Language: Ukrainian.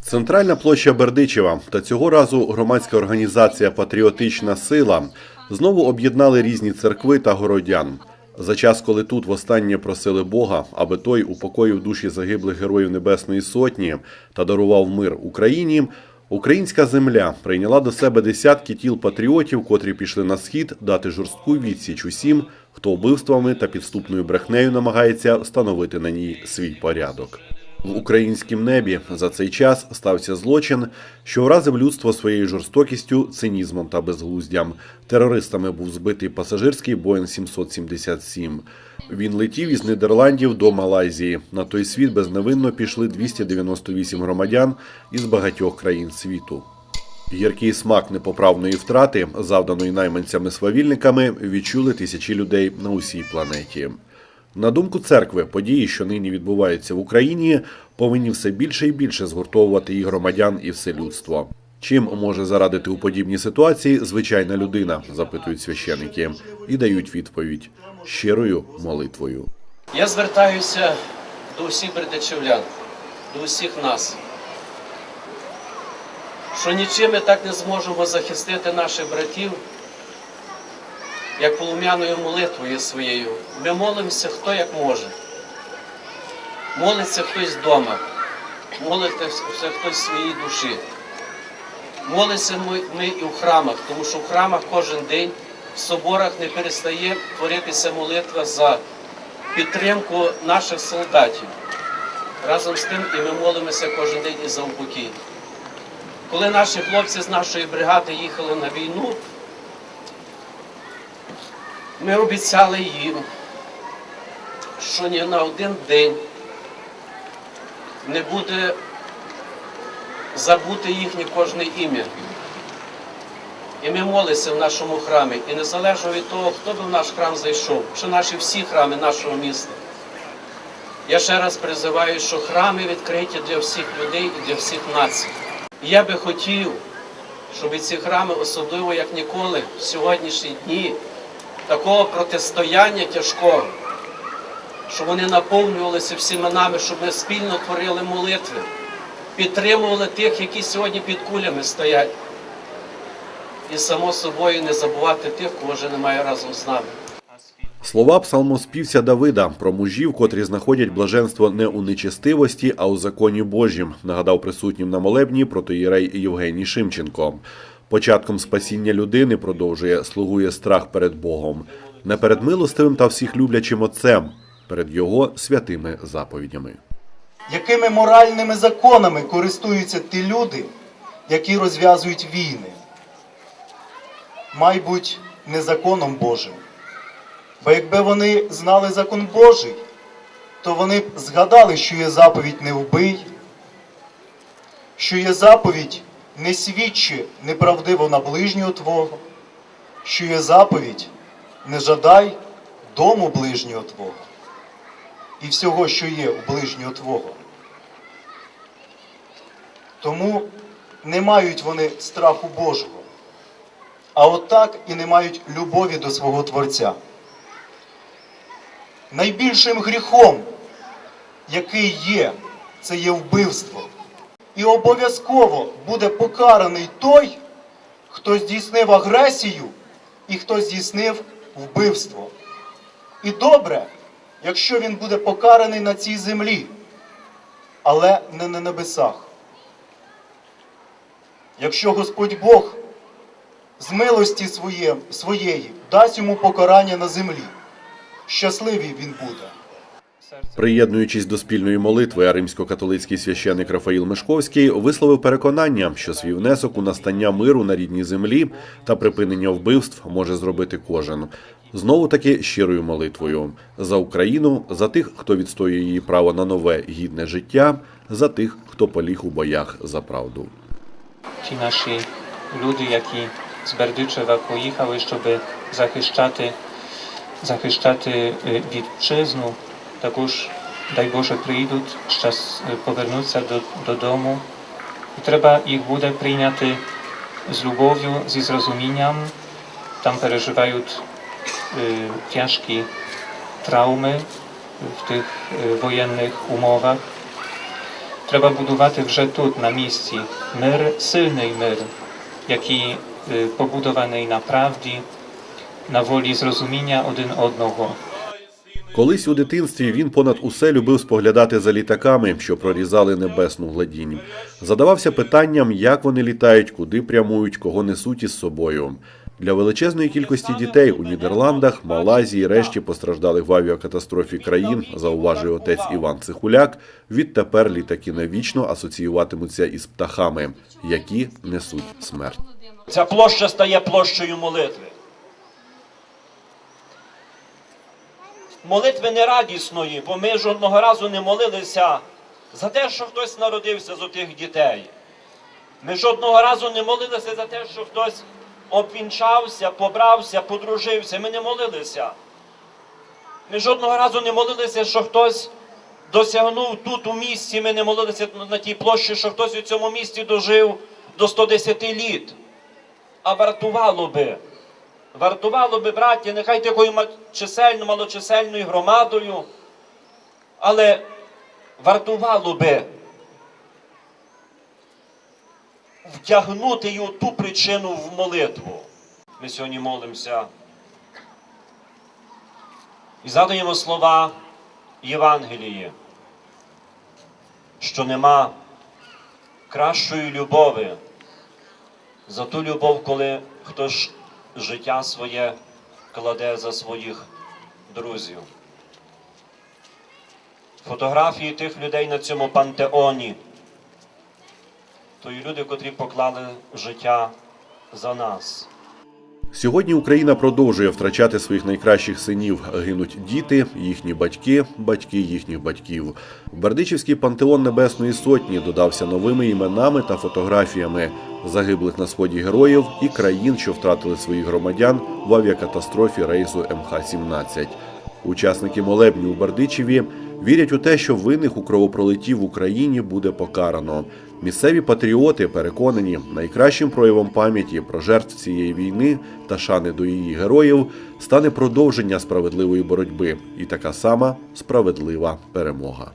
Центральна площа Бердичева та цього разу громадська організація Патріотична сила знову об'єднали різні церкви та городян. За час, коли тут востаннє просили Бога, аби той упокоїв душі загиблих героїв Небесної Сотні та дарував мир Україні. Українська земля прийняла до себе десятки тіл патріотів, котрі пішли на схід дати жорстку відсіч усім, хто вбивствами та підступною брехнею намагається встановити на ній свій порядок. В українськім небі за цей час стався злочин, що вразив людство своєю жорстокістю, цинізмом та безглуздям. Терористами був збитий пасажирський Боїнг 777. Він летів із Нідерландів до Малайзії. На той світ безневинно пішли 298 громадян із багатьох країн світу. Гіркий смак непоправної втрати, завданої найманцями-свавільниками, відчули тисячі людей на усій планеті. На думку церкви, події, що нині відбуваються в Україні, повинні все більше і більше згуртовувати і громадян, і все людство. Чим може зарадити у подібній ситуації звичайна людина, запитують священики, і дають відповідь щирою молитвою. Я звертаюся до усіх бердичевлян, до усіх нас, що нічим ми так не зможемо захистити наших братів, як полум'яною молитвою своєю. Ми молимося хто як може. Молиться хтось вдома, молиться хтось в своїй душі. Молиться ми, ми і в храмах, тому що в храмах кожен день, в соборах не перестає творитися молитва за підтримку наших солдатів. Разом з тим і ми молимося кожен день і за упокій. Коли наші хлопці з нашої бригади їхали на війну, ми обіцяли їм, що ні на один день не буде забути їхнє кожне ім'я. І ми молимося в нашому храмі. І незалежно від того, хто би в наш храм зайшов, чи наші всі храми нашого міста. Я ще раз призиваю, що храми відкриті для всіх людей і для всіх націй. І я би хотів, щоб ці храми, особливо як ніколи, в сьогоднішні дні, такого протистояння тяжкого, щоб вони наповнювалися всіма нами, щоб ми спільно творили молитви, підтримували тих, які сьогодні під кулями стоять. І само собою не забувати тих, кого вже немає разом з нами. Слова псалмоспівця Давида про мужів, котрі знаходять блаженство не у нечестивості, а у законі Божім, нагадав присутнім на молебні протоїрей Євгеній Шимченко. Початком спасіння людини продовжує слугує страх перед Богом, не перед милостивим та всіх люблячим Отцем, перед його святими заповідями. Якими моральними законами користуються ті люди, які розв'язують війни? Майбуть, не законом Божим. Бо якби вони знали закон Божий, то вони б згадали, що є заповідь не вбий, що є заповідь не свідчи неправдиво на ближнього Твого, що є заповідь не жадай дому ближнього Твого і всього, що є у ближнього Твого. Тому не мають вони страху Божого, а отак і не мають любові до свого Творця. Найбільшим гріхом, який є, це є вбивство. І обов'язково буде покараний той, хто здійснив агресію і хто здійснив вбивство. І добре, якщо він буде покараний на цій землі, але не на небесах. Якщо Господь Бог з милості своє, своєї дасть йому покарання на землі, щасливий він буде. Приєднуючись до спільної молитви, римсько-католицький священник Рафаїл Мешковський висловив переконання, що свій внесок у настання миру на рідній землі та припинення вбивств може зробити кожен. Знову таки щирою молитвою за Україну, за тих, хто відстоює її право на нове гідне життя, за тих, хто поліг у боях за правду. ті наші люди, які з Бердичева поїхали, щоб захищати, захищати е, вітчизну, також, дай Боже, приїдуть, щас е, повернуться до, додому. І треба їх буде прийняти з любов'ю, зі зрозумінням. Там переживають е, тяжкі травми в тих е, wojennych umowach. треба будувати вже тут, на місці, мир, сильний мир, який е, побудований на правді, на волі зрозуміння один одного. Колись у дитинстві він понад усе любив споглядати за літаками, що прорізали небесну гладінь. Задавався питанням, як вони літають, куди прямують, кого несуть із собою. Для величезної кількості дітей у Нідерландах, Малайзії, решті постраждалих в авіакатастрофі країн, зауважує отець Іван Цихуляк. Відтепер літаки навічно асоціюватимуться із птахами, які несуть смерть. Ця площа стає площею молитви. Молитви не радісної, бо ми жодного разу не молилися за те, що хтось народився з отих дітей. Ми жодного разу не молилися за те, що хтось обвінчався, побрався, подружився. Ми не молилися. Ми жодного разу не молилися, що хтось досягнув тут у місті. Ми не молилися на тій площі, що хтось у цьому місті дожив до 110 літ. А вартувало би, вартувало би, браття, нехай такою чисельно, малочисельною громадою, але вартувало би втягнути й ту причину в молитву. Ми сьогодні молимося і згадуємо слова Євангелії, що нема кращої любові за ту любов, коли хтось життя своє кладе за своїх друзів. Фотографії тих людей на цьому пантеоні, то і люди, котрі поклали життя за нас. Сьогодні Україна продовжує втрачати своїх найкращих синів. Гинуть діти, їхні батьки, батьки їхніх батьків. Бердичівський пантеон Небесної Сотні додався новими іменами та фотографіями загиблих на сході героїв і країн, що втратили своїх громадян в авіакатастрофі рейсу МХ-17. Учасники молебні у Бердичеві вірять у те, що винних у кровопролитті в Україні буде покарано. Місцеві патріоти переконані, найкращим проявом пам'яті про жертв цієї війни та шани до її героїв стане продовження справедливої боротьби і така сама справедлива перемога.